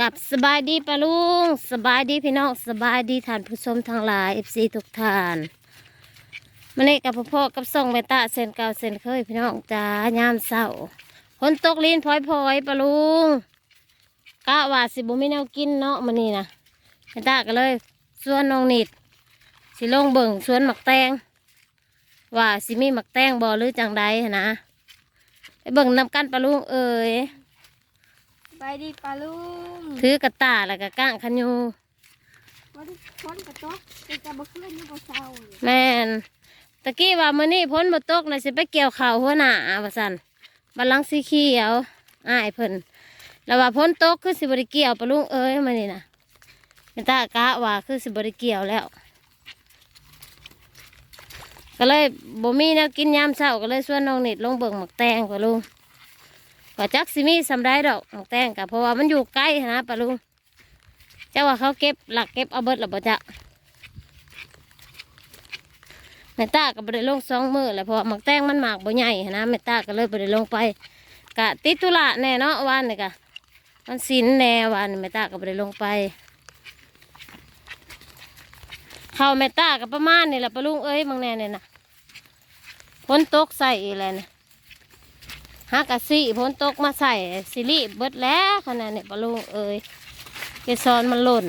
กับสบายดีปะลุงสบายดีพี่น้องสบายดีท่านผู้ชมทั้งหลายเอฟซีทุกท่านมันนี่กับพ่อกับส่งเมตาเซนเก่าเซนเคยพี่น้องจ้ายามเศร้าฝนตกลินพลอยพลอยปะลุงกะว่าสิบุมีแนวกินเนาะมันนี่นะเมตาก็เลยส่วนนองนิดสิลงเบิ่งสวนหมักแตงว่าสิมีหมักแตงบ่หรือจังใดนะไปเบิ่งนำกันปะลุงเอ้ย ไปดีปลาลุงถือกระตาแล้วก็ก้างคันยูวันพ้นกระต๊อกเป็นกระบอกเล่นนี่ก็เศร้าเลยแม่นตะกี้ว่ามื้อนี้พ้นบ่ตกเลยสิไปเกี่ยวข้าวหัวหน้าว่าซั่นบัลลังก์สีเขียวอ้ายเพิ่นแล้วว่าพ้นตกคือสิบ่ได้เกี่ยวปะลุงเอ้ยมื้อนี้น่ะเป็นตากะว่าคือสิบ่ได้เกี่ยวแล้ว ก็เลยบ่มีแนวกินยามเช้าก็เลยชวนน้องนิดลงเบิ่งหมักแตงปะลุง ว่าจักสิมีสำได้ดอกหมักแตงกะเพราะว่ามันอยู่ใกล้นะปะลุงเจ้าว่าเขาเก็บหลักเก็บเอาเบิดหรือบ่จ๊ะแม่ตาก็บ่ได้ลงสองมือแหละเพราะหมักแตงมันหมากบ่ใหญ่นะแม่ตาก็เลยบ่ได้ลงไปกะติดธุระแน่เนาะวันนี่กะมันสินแน่วันนี้แม่ตาก็บ่ได้ลงไปเข้าวแม่ตาก็ประมาณนี่แหละปะลุงเอ้ยบางแน่เนี่ยนะฝนตกใส่อีแล้วนะ หากะสิฝนตกมาใส่สิริเบิดแล้วขนาดเนี้ปลุงเอ้ยเกสรมันหล่น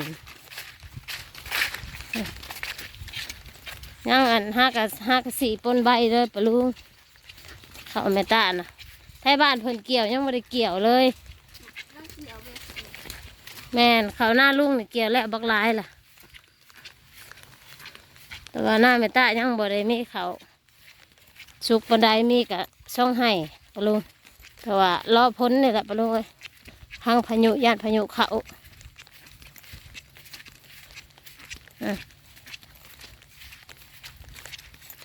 ยังอันห้ากับห้ากับสี่ปนใบเลยปลุงเขาเอาแม่ตานะไทยบ้านเพิ่นเกี่ยวยังไม่ได้เกี่ยวเลย แม่นเขาหน้าลุงเนี่ยเกี่ยวแล้วบักลายล่ะแต่ว่าหน้าแม่ตายังบ่ได้มีเขาสุกบันไดมีกะช่องให้ ปะลุงแต่ว่ารอพ้นนี่แหละปะลุงเอ้ยพังพายุย่านพายุเขาอะ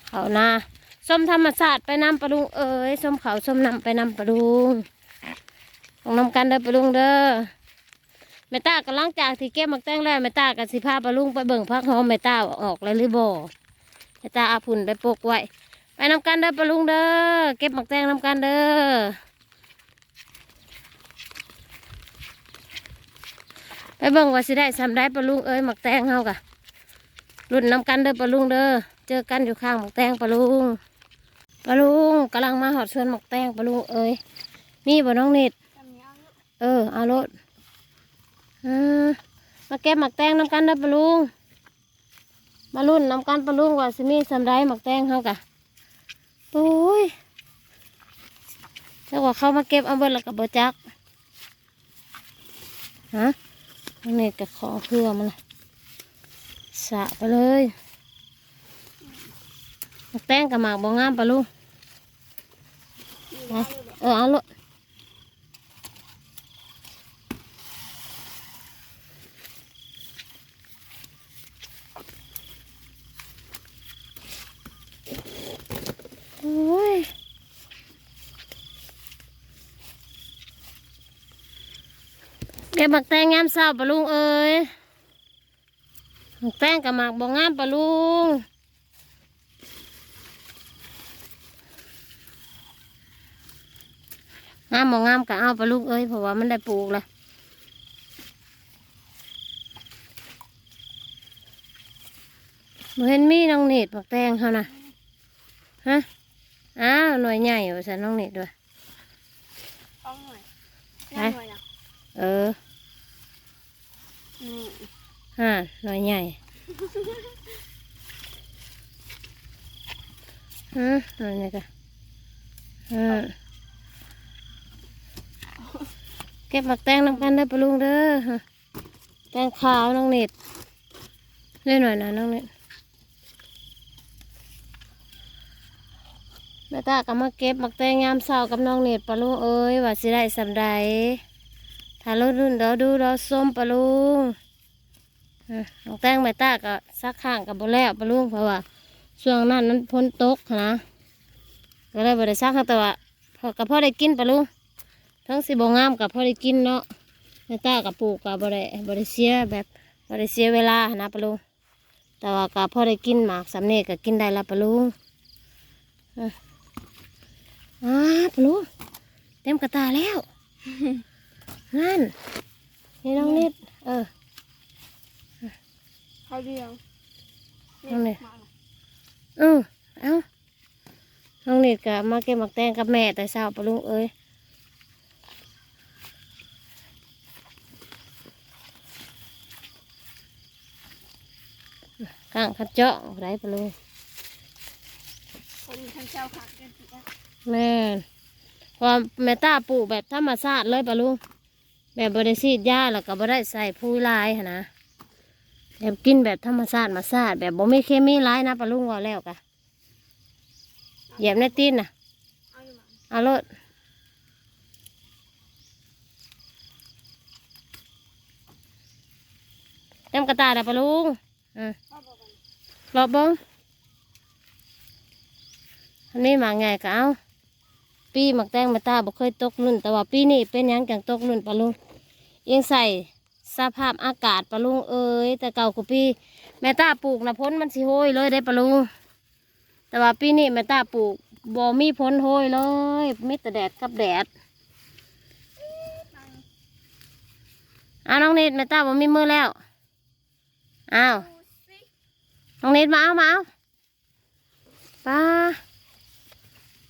เขาหน้าส้มธรรมศาสตร์ไปนำปะลุงเอ้ยส้มเขาส้มนำไปนำปะลุงต้องนำกันเด้อปะลุงเด้อแม่ตาก็หล้างจากที่เก็บมักแตงแล้วแม่ตาก็สิพาปลาลุงไปเบิ่งพักหอมแม่ตาว่าออกแล้วหรือบ่แม่ตาอาพุ่นไปปกไว้ น้ำกันเด้อปลาลุงเด้อเก็บมักแตงน้ำกันเด้อไปเบิ่งว่าสิได้สำได้ปลาลุงเอ้ยหมักแตงเฮากะรุ่นน้ำกันเด้อปลาลุงเด้อเจอกันอยู่ข้างหมักแตงปลาลุงปลาลุงกำลังมาหอดชวนมักแตงปลาลุงเอ้ยมีบ่น้องนิดเออเอารถมาเก็บหมักแตงน้ำกันเด้อปลุงมารุ่นน้ำกันปลุงว่าสิมีสำไรหมักแตงเขากะ โอ้ยถ้าว่าเขามาเก็บเอาเบิดแล้วกับบจักฮะนี่กับขอเพื่อมันละสะไปเลยแป้งกับหมากบองงามปะลูกเออเอารถ โอ้ยแกบักแตงงามเศร้าปะลุงเอ้ยบักแตงกับหมากบองงามปะลุงงามบองงามก็เอาปะลุงเอ้ยเพราะว่ามันได้ปลูกแล้วบ่เห็นมีน้องเนตรบักแตงเขานะฮะอ้าวหน่วยใหญ่อยู่ฉันน้องเน็ตด้วยต้องหน่อยไหนหน่อยนะเออ ฮ่าหน่วยใหญ่ฮะหน่วยใหญ่กันฮะเก็บผักแตงน้ำกันได้ปะลุงเด้อแตงขาวน้องเน็ตเล่นหน่อยนะน้องเน็ตแม่ตาก็มาเก็บหมักแตงยามเช้ากับน้องเน็ตปะลุงเอ้ยว่าสิได้สำใด ถ้าเรารุ่นเราดูเราส้มปะลุงอะน้องแตงแม่ตาก็ซักข้างกับโบแล้วปะลุงเพราะว่าช่วงนั้นนั้นพ้นตกนะก็เลยบ่ได้ซักแต่ว่าพอกับพ่อได้กินปะลุงทั้งสิบงามกับพ่อได้กินเนาะแม่ตากับปลูกกับบ่ได้บ่ได้เสียแบบบ่ได้เสียเวลาหั้นะปะลุงแต่ว่ากับพ่อได้กินหมากสำเนีก็กินได้ละปะลุงอะอ่าลุงเต็มกระตาแล้ว นั่นนี่น้องนิด เออเขาเดียวเอาเลยมาอือเอ้าน้องนิดกับมาเก็บหมักแตงกับแม่แต่เช้าปะลุงเอ้ยข้างขัดเจาะไรปะลุงคนท่านเจ้าผักกันสิจ้ะแม่นความแม่ตาปลูกแบบธรรมชาติเลยปะลุง แบบบริสีดยาแล้วก็บ่ได้ใส่ผู้ลายหั้นนะแบบกินแบบธรรมชาติมาชาติแบบบ่มีเคมีร้ายนะปะลุงว่าแล้วกะเหยียบในตีนน่ะเอาอยู่มาเอารถเต็มกระตาดอะปะลุงอืมพ่อบอกกันรอบเบิ้งอันนี้หมาไงก็เอา ปีหมักแตงมาตาบ่เคยตกลุ่น แต่ว่าปีนี้เป็นหยังจังตกลุ่นปะลุงยังใส่สภาพอากาศปะลุงเอ้ยแต่เก่ากูปีแม่ตาปลูกนะพ้นมันสิโหยเลยได้ปะลุงแต่ว่าปีนี้แม่ตาปลูกบ่มีพ้นโหยเลยมีแต่แดดกับแดดเอาน้องนิดแม่ตาบ่มีมือแล้วอ้าวดูสิน้องนิดมาเอามาเอาปลา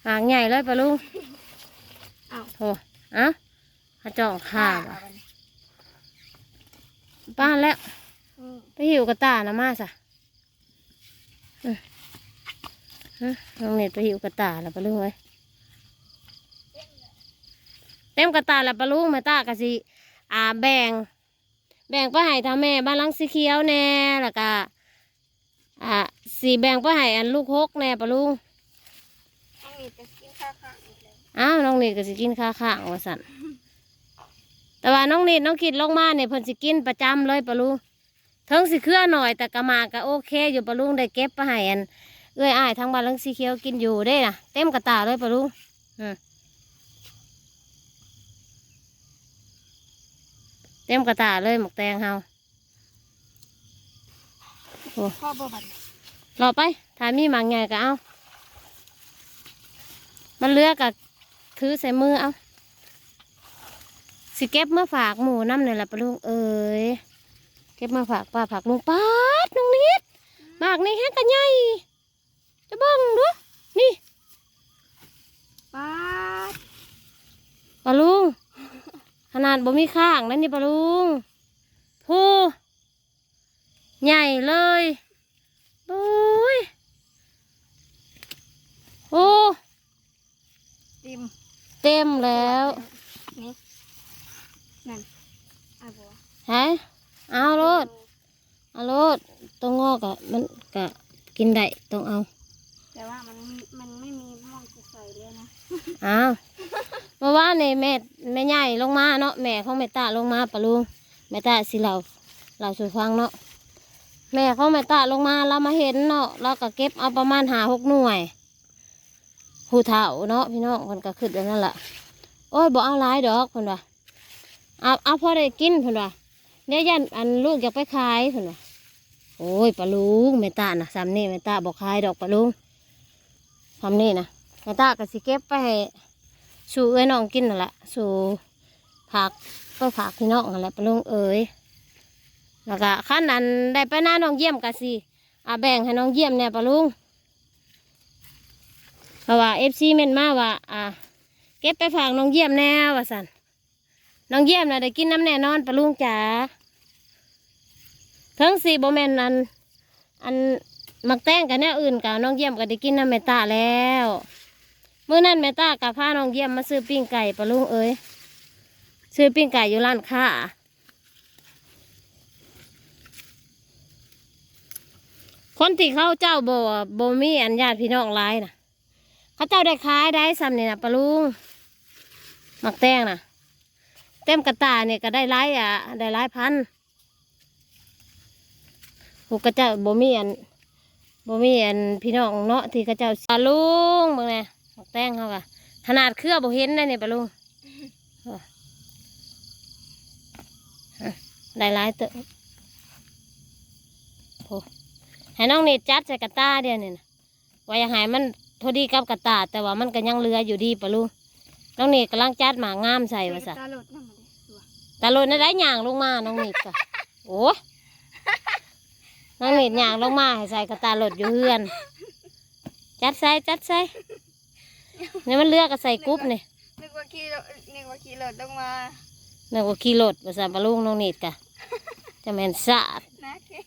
หางใหญ่เลยปะลุงเอาโอ้เอะขาจ่องขาดเอาไปป้านแล้วอืมไปหิวกระตานะมาสะอืมฮะน้องนิดไปหิวกระตาแล้วปะลุงเอ้ยเต็มกระตาแล้วปะลุงแม่ตากะสิอ่าแบ่ง แบ่งไปให้ทาแม่บ้านหลังสีเขียวแน่แล้วก็อ่าสีแบ่งไปให้อันลูกฮกแน่ปะลุง เอาอีกจะกินข้าวข้างอีกเลยอ้าวน้องนิดก็สิกินข้าวข้างว่าสันแต่ว่าน้องนิดน้องคิดลงมาเนี่ยเพิ่นสิกินประจำเลยปะลุงเทิงสิเครือหน่อยแต่กะมาก็โอเค อยู่ปะลุงได้เก็บไปให้อันเอ้อยอ้ายทางบ้านหลังสีเขียวกินอยู่ได้น่ะ เต็มกระตาเลยปะลุงอืมเต็มกระตาเลยหมกแตงเฮา พ่อบอกกันรอไปถ้ามีหมากไงก็เอา มันเหลือกับถือใส่มือเอาสิเก็บมาฝากหมูน้ำเนี่ยแหละปะลุงเอ้ยเก็บมาฝากป้าฝากลุงป้าดน้องนิดหมากนี่แห้งกันใหญ่จะเบิ่งดูนี่ป้าดปะลุงขนาดบ่มีข้างนั่นนี่ปะลุงผู้ใหญ่เลยโอ้ยโอ้ติ มเต็มแล้วนี่นั่นเอาบัวฮะเอาโลดเอาโลดต้องงอกอะมันกะกินได้ต้องเอา แต่ว่ามันมันไม่มีม่วงจะใส่เลยนะเอาเมื่อวานนี่แม่แม่ใหญ่ลงมาเนาะแม่ของแม่ตาลงมาปะลุงแม่ตาสิเราเราสู่ฟังเนาะแม่ของแม่ตาลงมาเรามาเห็นเนาะเราก็เก็บเอาประมาณหาหกหน่วย ผู้เฒ่าเนาะพี่น้องคนก็ขึ้นแล้วนั่นแหละโอ้ยบอกเอาหลายดอกคนว่าเอาเอาพอได้กินคนว่าเนี่ยยันอันลูกอยากไปขายคนว่าโอ้ยปะลุงแม่ตานะซ้ำนี่แม่ตาบอกขายดอกปะลุงซ้ำนี่นะแม่ตาก็สิเก็บไปให้สู่เอ้ยน้องกินนั่นแหละสู่ผักก็ผักพี่น้องนั่นแหละปะลุงเอ้ยแล้วก็ขั้นนั้นได้ไปหน้าน้องเยี่ยมก็สิอาแบ่งให้น้องเยี่ยมเนี่ยปะลุง เพราะว่าเอฟซีเม่นมาว่า อ่า เก็บไปฝากน้องเยี่ยมแน่ว่าสันน้องเยี่ยมน่ะได้กินน้ำแน่นอนปะลุงจ๋าทั้งสี่โบแมนอัน อันมักแต้งกันแน่อื่นกับน้องเยี่ยมก็ได้กินน้ำเมตตาแล้วเมื่อนั้นเมตตากับพาน้องเยี่ยมมาซื้อปิ้งไก่ปะลุงเอ้ยซื้อปิ้งไก่อยู่ร้านค้าคนที่เขาเจ้าโบโบมีอันญาติพี่น้องหลายนะ เขาเจ้าได้ขายได้ซ้ำนี่นะปะลุงหมักแต้งนะเต็มกระตาเนี่ยก็ได้หลายอะ ได้หลายพันพวกระเจ้าบ่มีอันบ่มีอันพี่น้องเนาะที่กระเจ้าปลาลุงเบิ่งแหนหมักแตงเขากะขนาดเครือบ่เห็นได้เนี่ยปลาลุงได้หลายเตอะโอ้ให้น้องเนี่จัดใส่กระตาเดียวเนี่ยนะว่าอยากให้มัน พอดีกับกระตาแต่ว่ามันก็ยังเหลืออยู่ดีปลาลุงน้องนี่กำลังจัดหมากงามใส่ว่าซะตาหลดนั่นมาเลยตัวตาโลนได้ย่างลงมาน้องนิดกะโอ้น้องนิดย่างลงมาให้ใส่กระตาโลดอยู่เฮือน จัดใส่จัดใส่นี่มันเลือกก็ใส่กรุ๊ปนี่นึกว่าขี่รถนึกว่าขี่รถต้องมานึกว่าขี่รถภาษาปลาลุงน้องนิดกะจะแม่นสะอาดนะเก่ง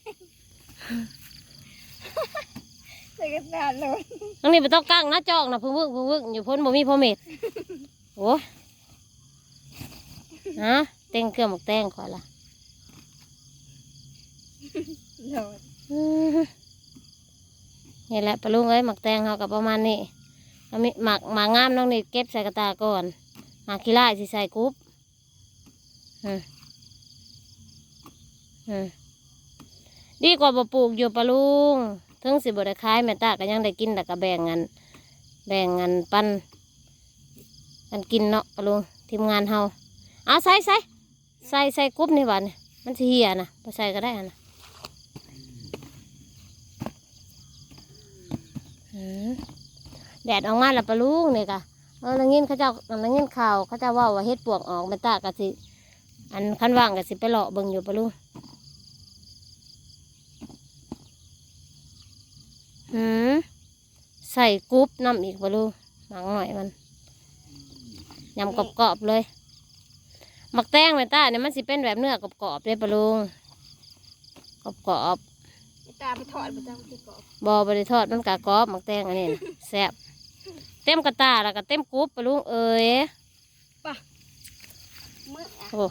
ใส่กระดาษเลยน้องนิดไม่ต้องกั้งนะจอกนะพึ่งวึกพึ่งวึกอยู่พ้นบ่มีพ่อเม็ดโอ้ฮะเต้งเครื่องหมกแต้งขอยละโดดอืมนี่แหละปลาลุงเอ้ยหมักแตงเขากับประมาณนี้เอามีหมักหมากงามน้องนี่เก็บใส่กระตาก่อนหมากขี้ไล่สิใส่กรุ๊ปอืมอืมดีกว่าบ่ปลูกอยู่ปลาลุง ถึงสิบ่ได้ขายแม่ตาก็ยังได้กินแต่ก็แบ่งกันแบ่งกันปันกันกินเนาะปลาลุงทีมงานเฮาเอาใส่ใส่ใส่ใส่กรุ๊ปนี่หวานมันสิเหี่ยนะไปใส่ก็ได้อะนะแดดออกมาแล้วปะลุงนี่กะเออนังยินเขาเจ้านังยินข่าวเขาเจ้าว่าว่าเฮ็ดปวกออกแมันตากะสิ อันคันว่างกะสิไปเลาะเบิ่งอยู่ปะลุงหืมใส่กรุ๊ปน้ำอีกปะลุงหมังหน่อยมันยำกรอบๆเลยหมักแตงแม่ตาเนี่ยมันสิเป็นแบบเนื้อกรอบๆเลยปะลุงกรอบๆไอ้ตาไปถอดประจำที่กรอบบอบริทอดมันกะกรอบหมักแตงอันนี้น่ะแซ่บเต็มกระตาแล้วก็เต็มกรุ๊ปปะลุงเอ๋ยเมื่อโอ้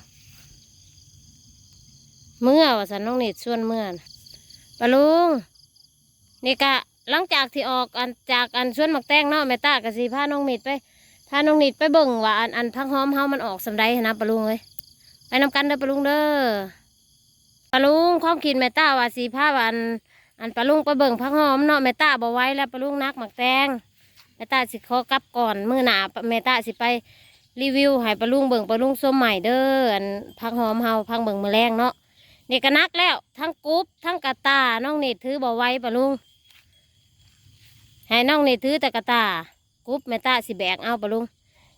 เมื่อว่าสันน้องนิดส่วนเมื่อน่ะปะลุงนี่กะ หลังจากที่ออกอันจากอันส่วนหมักแตงเนาะแม่ตากะสีพาน้องนิดไปพาน้องนิดไปเบิ่งว่าอันอันพักหอมเฮามันออกสำไรนะปะลุงเอ้ยไปนำกันเด้อปะลุงเด้อปะลุงความคิดแม่ตาว่าสีพาว่าอันอันปลาลุงไปเบิ่งพักหอมเนาะแม่ตาบ่ไว้แล้วปลาลุงนักหมักแตงแม่ตาสิขอกลับก่อนมื้อหนาแม่ตาสิไปรีวิวให้ปลาลุงเบิ่งปลาลุงส้มใหม่เด้ออันพักหอมเฮาพังเบิ่งมือแรงเนาะนี่ก็นักแล้วทั้งกรุ๊ปทั้งกระตาน้องนี่ถือบ่ไว้ปลาลุง ให้น้องนี่ถือต่กะตากรุ๊ปแม่ตาสิแบกเอาปลาลุง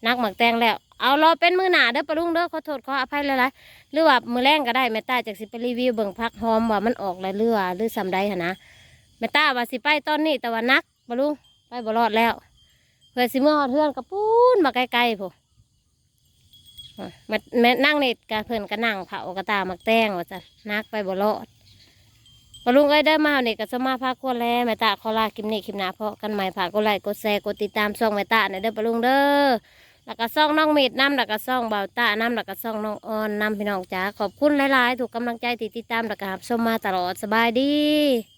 นักหมักแตงแล้ว เอารอเป็นมือหนาเด้อปลาลุงเด้อขอโทษขออภัยหลายๆหรือว่ามือแรงก็ได้แม่ตาจากสิไปรีวิวเบิ่งพักหอมว่ามันออกหลายเรือว่าหรือซำใดหนะแม่ตาว่าสิไปตอนนี้แต่ว่านักบลุงไปบ่รอดแล้วเพื่อสิเมื่อฮอดเทือนกับปูนมาไกลๆผมม่แม่นั่งเน็ตกับเพื่อนก็นั่งเผากระตามักแตงว่าจะนักไปบ่รอด บลุงเอ้ยได้มาเนี่ยก็สมาพากควแล้วแม่ตาขอลาคลิปนี้คลิปหน้าเพาะกันใหม่ฝากกดไลค์กดแชร์กดติดตามช่องแม่ตาในอยเด้อปลุงเด้อแล้วก็ซ่องน้องเม็ดน้ำแล้วก็ซ่องเบาตาน้ำแล้วก็ซ่องน้องออนน้ำพี่น้องจ๋าขอบคุณหลายๆ ถูกกำลังใจติดติดตามแล้วก็รับชมมาตลอดสบายดี